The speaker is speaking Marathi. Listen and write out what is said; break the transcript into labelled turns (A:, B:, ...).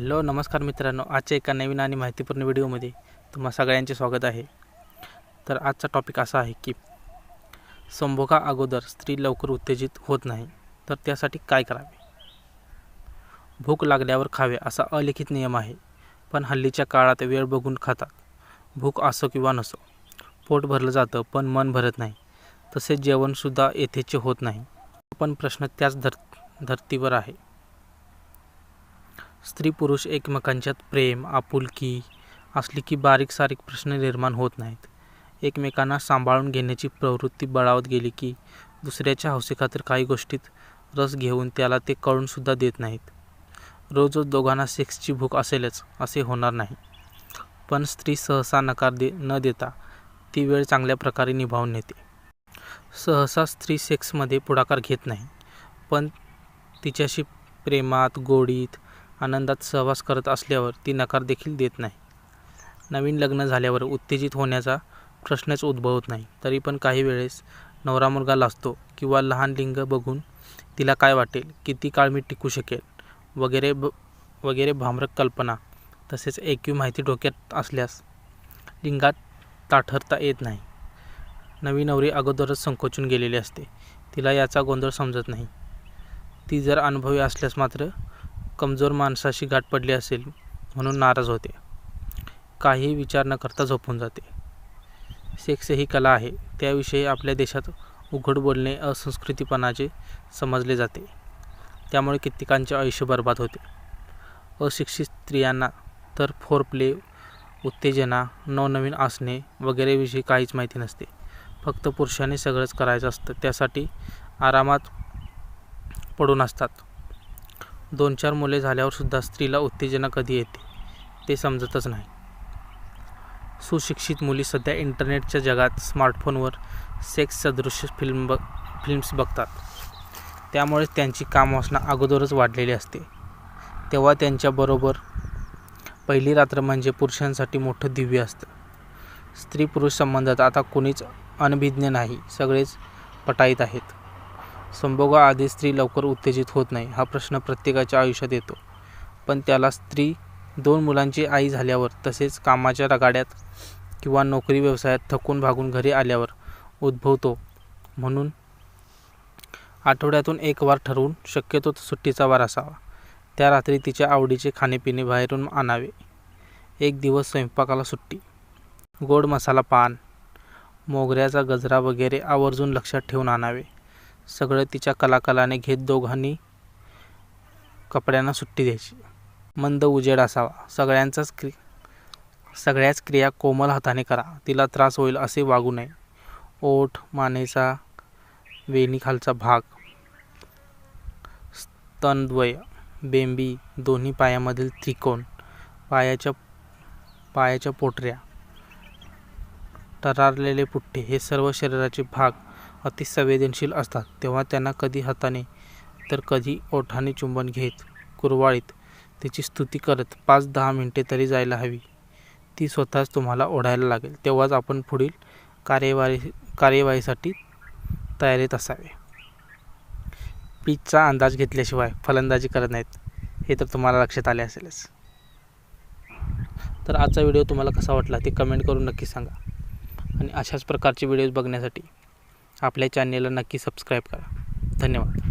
A: हॅलो नमस्कार मित्रांनो. आजच्या एका नवीन आणि माहितीपूर्ण व्हिडिओमध्ये तुम्हा सगळ्यांचे स्वागत आहे. तर आजचा टॉपिक असा आहे की संभोगा अगोदर स्त्री लवकर उत्तेजित होत नाही तर त्यासाठी काय करावे? भूक लागल्यावर खावे असा अलिखित नियम आहे पण हल्लीच्या काळात वेळ बघून खातात. भूक असो किंवा नसो पोट भरलं जातं पण मन भरत नाही. तसेच जेवणसुद्धा येथेचे होत नाही. पण प्रश्न त्याच धर धर्तीवर आहे. स्त्री पुरुष एकमेकांच्यात प्रेम आपुलकी असली की बारीक सारीक प्रश्न निर्माण होत नाहीत. एकमेकांना सांभाळून घेण्याची प्रवृत्ती बळावत गेली की दुसऱ्याच्या हौसेखातर काही गोष्टीत रस घेऊन त्याला ते कळूनसुद्धा देत नाहीत. रोज दोघांना सेक्सची भूक असेलच असे होणार नाही. पण स्त्री सहसा नकार दे न देता ती वेळ चांगल्या प्रकारे निभावून नेते. सहसा स्त्री सेक्समध्ये पुढाकार घेत नाही पण तिच्याशी प्रेमात गोडीत आनंदात सहवास करत असल्यावर ती नकार देखील देत नाही. नवीन लग्न झाल्यावर उत्तेजित होण्याचा प्रश्नच उद्भवत नाही. तरी पण काही वेळेस नवरा मुलगा लाजतो किंवा लहान लिंग बघून तिला काय वाटेल किती काळ मी टिकू शकेल वगैरे ब वगैरे भामरक कल्पना तसेच एकवी माहिती डोक्यात असल्यास लिंगात ताठरता येत नाही. नवी नवरी अगोदरच संकोचून गेलेली असते. तिला याचा गोंधळ समजत नाही. ती जर अनुभवी असल्यास मात्र कमजोर माणसाशी गाठ पडली असेल म्हणून नाराज होते. काही विचार न करता झोपून जाते. सेक्स ही कला आहे त्याविषयी आपल्या देशात उघड बोलणे असंस्कृतीपणाचे समजले जाते. त्यामुळे कित्येकांचे आयुष्य बर्बाद होते. अशिक्षित स्त्रियांना तर फोर प्ले उत्तेजना नवनवीन आसने वगैरेविषयी काहीच माहिती नसते. फक्त पुरुषांनी सगळंच करायचं असतं त्यासाठी आरामात पडून असतात. दोन चार मुले झाल्यावरसुद्धा स्त्रीला उत्तेजना कधी येते ते समजतच नाही. सुशिक्षित मुली सध्या इंटरनेटच्या जगात स्मार्टफोनवर सेक्स सदृश फिल्म बघ फिल्म्स बघतात. त्यामुळे त्यांची कामवासना अगोदरच वाढलेली असते. तेव्हा त्यांच्याबरोबर पहिली रात्र म्हणजे पुरुषांसाठी मोठं दिव्य असतं. स्त्री पुरुष संबंधात आता कोणीच अनभिज्ञ नाही सगळेच पटाईत आहेत. संभोगा आधी स्त्री लवकर उत्तेजित होत नाही हा प्रश्न प्रत्येकाच्या आयुष्यात येतो. पण त्याला स्त्री दोन मुलांची आई झाल्यावर तसेच कामाच्या रगाड्यात किंवा नोकरी व्यवसायात थकून भागून घरी आल्यावर उद्भवतो. म्हणून आठवड्यातून एक वार ठरवून शक्यतो सुट्टीचा वार असावा. त्या रात्री तिच्या आवडीचे खाणेपिणे बाहेरून आणावे. एक दिवस स्वयंपाकाला सुट्टी. गोड मसाला पान मोगऱ्याचा गजरा वगैरे आवर्जून लक्षात ठेवून आणावे. सगळं तिच्या कलाकलाने घेत दोघांनी कपड्यांना सुट्टी द्यायची. मंद उजेड असावा. सगळ्यांचाच क्रि सगळ्याच क्रिया कोमल हाताने करा. तिला त्रास होईल असे वागू नये. ओठ मानेचा वेणीखालचा भाग स्तनद्वय बेंबी दोन्ही पायामधील त्रिकोण पायाच्या पायाच्या पोटऱ्या टरारलेले पुठ्ठे हे सर्व शरीराचे भाग अतिसंवेदनशील असतात. तेव्हा त्यांना कधी हाताने तर कधी ओठाने चुंबन घेत कुरवाळीत तिची स्तुती करत पाच दहा मिनटे तरी जायला हवी. ती स्वतःच तुम्हाला ओढायला लागेल. तेव्हाच आपण पुढील कार्यवाही कार्यवाहीसाठी तयारीत असावे. पिचचा अंदाज घेतल्याशिवाय फलंदाजी करत नाहीत हे तर तुम्हाला लक्षात आले असेलच. तर आजचा व्हिडिओ तुम्हाला कसा वाटला ते कमेंट करून नक्की सांगा. आणि अशाच प्रकारचे व्हिडिओज बघण्यासाठी आपल्या चॅनेलला नक्की सबस्क्राईब करा. धन्यवाद.